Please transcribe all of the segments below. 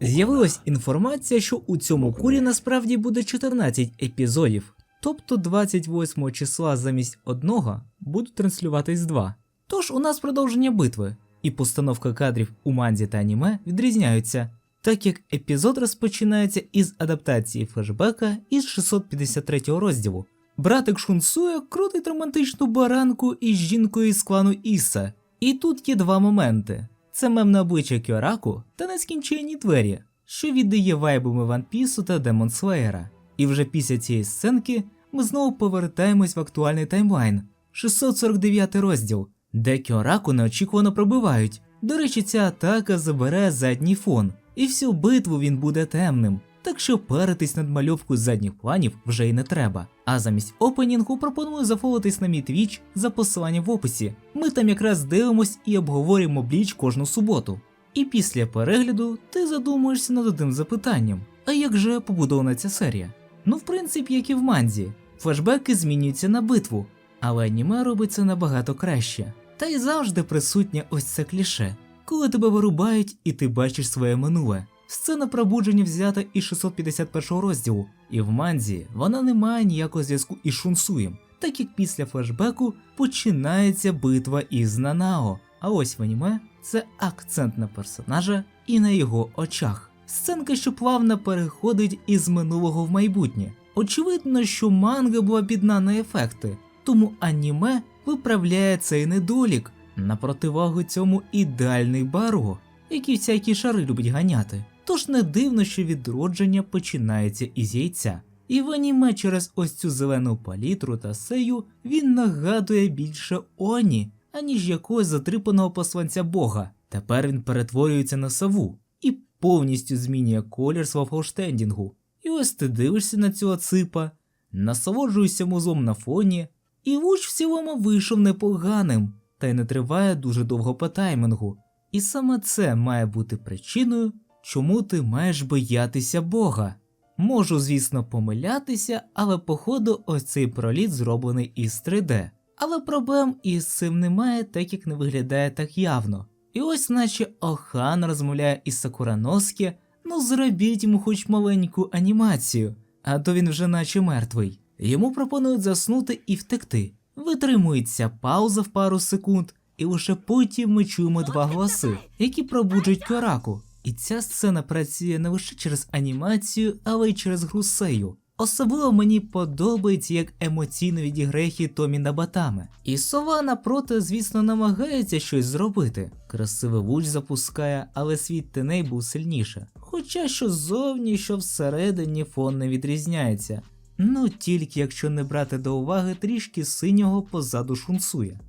З'явилась інформація, що у цьому курі насправді буде 14 епізодів, тобто 28 числа замість одного будуть транслюватись два. Тож у нас продовження битви, і постановка кадрів у манзі та аніме відрізняються, так як епізод розпочинається із адаптації флешбека із 653 розділу. Братик Шунсуя крутить романтичну баранку із жінкою із клану Іса. І тут є два моменти: це мемне обличчя Кьораку та нескінченні двері, що віддає вайбами Ван Пісу та Демон Слеєра. І вже після цієї сценки ми знову повертаємось в актуальний таймлайн 649 розділ, де Кьораку неочікувано пробивають. До речі, ця атака забере задній фон, і всю битву він буде темним. Так що паритись над мальовкою задніх планів вже й не треба. А замість опенінгу пропоную зафолотись на мій твіч за посиланням в описі. Ми там якраз дивимось і обговорюємо бліч кожну суботу. І після перегляду ти задумуєшся над одним запитанням: а як же побудована ця серія? Ну, в принципі, як і в манзі, флешбеки змінюються на битву, але аніме робить це набагато краще. Та й завжди присутнє ось це кліше, коли тебе вирубають і ти бачиш своє минуле. Сцена пробудження взята із 651 розділу, і в манзі вона не має ніякого зв'язку із Шунсуєм, так як після флешбеку починається битва із Нанао. А ось в аніме це акцент на персонажа і на його очах. Сценка, що плавно переходить із минулого в майбутнє. Очевидно, що манга була бідна на ефекти, тому аніме виправляє цей недолік на противагу цьому ідеальний баро, який всякі шари любить ганяти. Тож не дивно, що відродження починається із яйця. І в аніме через ось цю зелену палітру та сею він нагадує більше Оні, аніж якогось затрипаного посланця Бога. Тепер він перетворюється на сову і повністю змінює колір свого фолштендінгу. І ось ти дивишся на цього ципа, насолоджуєшся музом на фоні, і луч в цілому вийшов непоганим, та й не триває дуже довго по таймингу. І саме це має бути причиною, чому ти маєш боятися Бога. Можу, звісно, помилятися, але походу ось цей проліт зроблений із 3D. Але проблем із цим немає, так як не виглядає так явно. І ось наче Охан розмовляє із Сакураноскі, ну зробіть йому хоч маленьку анімацію, а то він вже наче мертвий. Йому пропонують заснути і втекти. Витримується пауза в пару секунд, і лише потім ми чуємо два голоси, які пробуджують Кьораку. І ця сцена працює не лише через анімацію, але й через гру сею. Особливо мені подобається, як емоційно відіграє Хітомі Набатами. І сова напроти, звісно, намагається щось зробити. Красивий луч запускає, але світ теней був сильніше. Хоча що ззовні, що всередині фон не відрізняється. Ну тільки якщо не брати до уваги трішки синього позаду шунсуя.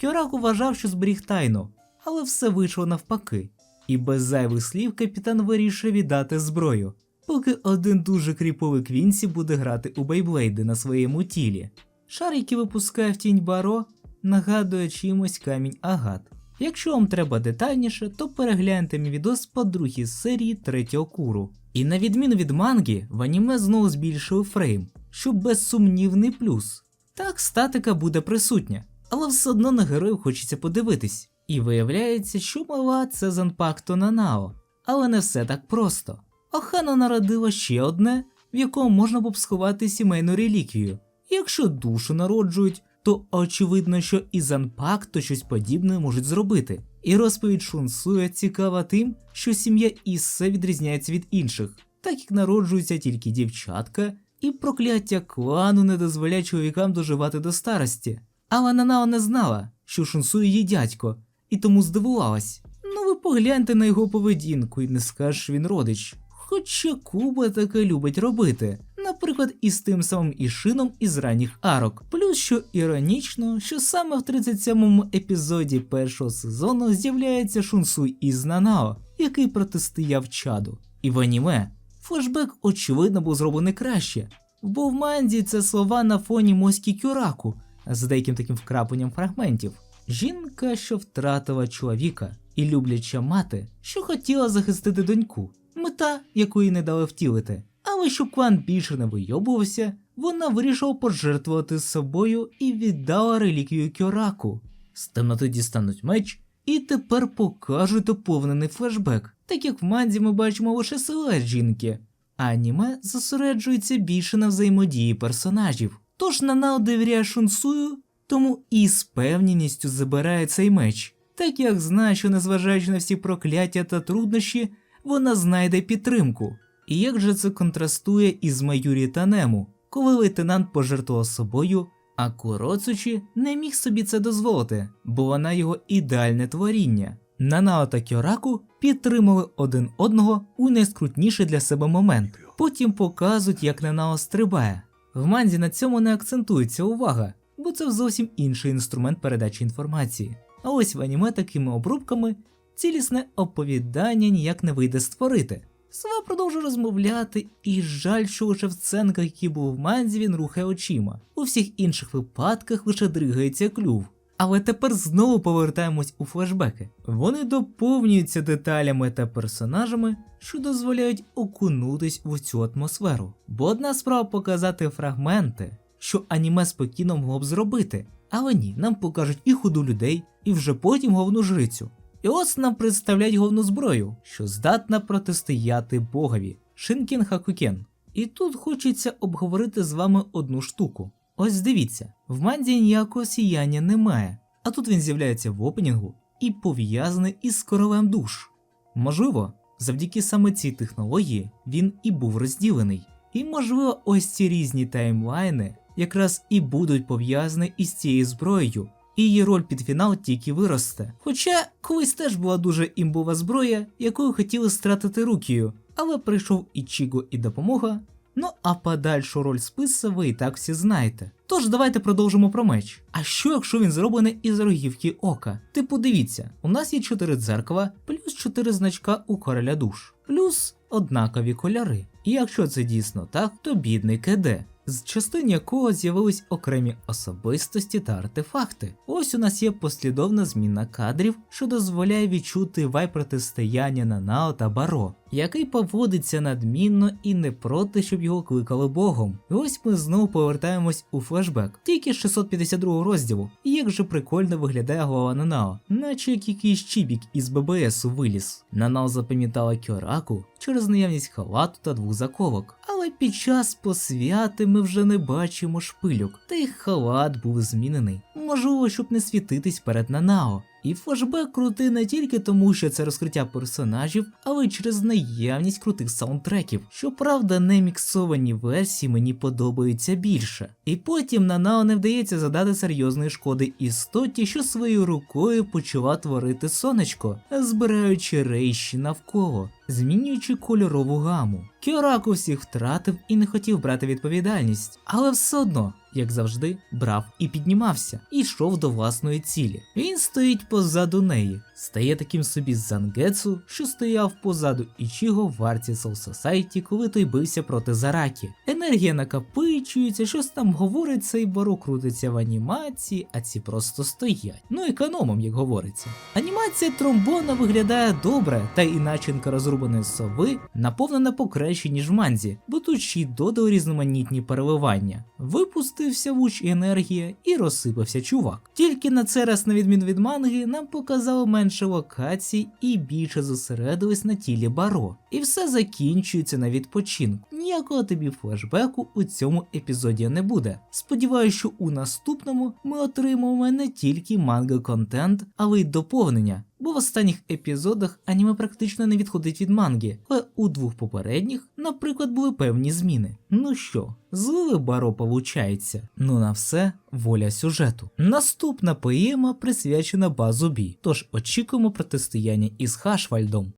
Кьораку вважав, що зберіг тайну, але все вийшло навпаки. І без зайвих слів капітан вирішує віддати зброю, поки один дуже кріповий Квінсі буде грати у бейблейди на своєму тілі. Шар, який випускає в тінь баро, нагадує чимось камінь агат. Якщо вам треба детальніше, то перегляньте мій відос по другій серії третього куру. І на відміну від манги, в аніме знову збільшили фрейм, що безсумнівний плюс. Так, статика буде присутня, але все одно на героїв хочеться подивитись. І виявляється, що мала це Занпакто Нанао. Але не все так просто. Охана народила ще одне, в якому можна б сховати сімейну реліквію. Якщо душу народжують, то очевидно, що і Занпакто щось подібне можуть зробити. І розповідь Шунсуя цікава тим, що сім'я Іссе відрізняється від інших, так як народжуються тільки дівчатка, і прокляття клану не дозволяє чоловікам доживати до старості. Але Нанао не знала, що Шунсу її дядько, і тому здивувалась. Ну ви погляньте на його поведінку і не скажеш, він родич. Хоча Куба таке любить робити, наприклад, із тим самим Ішином із ранніх арок. Плюс що іронічно, що саме в 37-му епізоді першого сезону з'являється Шунсуй із Нанао, який протистояв чаду. І в аніме флешбек очевидно був зроблений краще, бо в манзі це слова на фоні моські Кюраку з деяким таким вкрапленням фрагментів. Жінка, що втратила чоловіка, і любляча мати, що хотіла захистити доньку, мета якої не дали втілити. Але щоб клан більше не вийобувався, вона вирішила пожертвувати собою і віддала реліквію Кьораку. З темноти дістануть меч І тепер покажуть доповнений флешбек, так як в манзі ми бачимо лише силует жінки, аніме зосереджується більше на взаємодії персонажів. Тож Нанао довіряє Шунсую, тому і з певністю забирає цей меч, так як знає, що незважаючи на всі прокляття та труднощі, вона знайде підтримку. І як же це контрастує із Маюрі та Нему, коли лейтенант пожертвував собою, а Куроцучі не міг собі це дозволити, бо вона його ідеальне творіння. Нанао та Кьораку підтримали один одного у найскрутніший для себе момент. Потім показують, як Нанао стрибає. В манзі на цьому не акцентується увага, бо це зовсім інший інструмент передачі інформації. А ось в аніме такими обрубками цілісне оповідання ніяк не вийде створити. Сова продовжує розмовляти, і жаль, що лише в сценках, які були в манзі, він рухає очима. У всіх інших випадках лише дригається клюв. Але тепер знову повертаємось у флешбеки. Вони доповнюються деталями та персонажами, що дозволяють окунутись в цю атмосферу. Бо одна справа показати фрагменти, що аніме спокійно могло б зробити, але ні, нам покажуть і ходу людей, і вже потім головну жрицю. І ось нам представляють головну зброю, що здатна протистояти богові Шинкін Хакукен. І тут хочеться обговорити з вами одну штуку. Ось дивіться, в манзі ніякого сіяння немає, а тут він з'являється в опенінгу і пов'язаний із королем душ. Можливо, завдяки саме цій технології він і був розділений. І можливо, ось ці різні таймлайни якраз і будуть пов'язані із цією зброєю, і її роль під фінал тільки виросте. Хоча колись теж була дуже імбова зброя, якою хотіли стратити Рукію, але прийшов Ічіго і допомога. Ну а подальшу роль списа ви і так всі знаєте. Тож давайте продовжимо про меч. А що якщо він зроблений із рогівки ока? Типу, дивіться, у нас є 4 дзеркала, плюс 4 значка у короля душ, плюс однакові кольори. І якщо це дійсно так, то бідний КД з частин якого з'явились окремі особистості та артефакти. Ось у нас є послідовна зміна кадрів, що дозволяє відчути вай протистояння Нанао та Баро, який поводиться надмінно і не проти, щоб його кликали Богом. І ось ми знову повертаємось у флешбек, тільки з 652 розділу. І як же прикольно виглядає голова Нанао, наче як якийсь чібік із ББС виліз. Нанао запам'ятала Кьораку через наявність халату та двох заковок. Але під час посвяти ми вже не бачимо шпильок, та й халат був змінений. Можливо, щоб не світитись перед Нанао. І флешбек крутий не тільки тому, що це розкриття персонажів, але й через наявність крутих саундтреків. Щоправда, не міксовані версії мені подобаються більше. І потім Нанао не вдається задати серйозної шкоди істоті, що своєю рукою почала творити сонечко, збираючи рейші навколо. Змінюючи кольорову гаму. Кіораку всіх втратив і не хотів брати відповідальність, але все одно, як завжди, брав і піднімався, і йшов до власної цілі. Він стоїть позаду неї, стає таким собі Зангецу, що стояв позаду Ічіго в арці Soul коли той бився проти Заракі. Енергія накопичується, щось там говорить, цей бару крутиться в анімації, а ці просто стоять. Ну економом, як говориться. Анімація тромбона виглядає добре, та і начинка розрубаної сови наповнена покраще, ніж в манзі, бо тут ще різноманітні переливання. Випустився луч енергія і розсипався чувак. Тільки на цей раз, на відміну від манги, нам показали менше локацій і більше зосередились на тілі баро. І все закінчується на відпочинку. Ніякого тобі флешбеку у цьому епізоді не буде. Сподіваюся, що у наступному ми отримаємо не тільки манга контент, але й доповнення. Бо в останніх епізодах аніме практично не відходить від манги, але у двох попередніх, наприклад, були певні зміни. Ну що, злили баро получається? Ну на все воля сюжету. Наступна поема присвячена базу бі, тож очікуємо протистояння із Хашвальдом.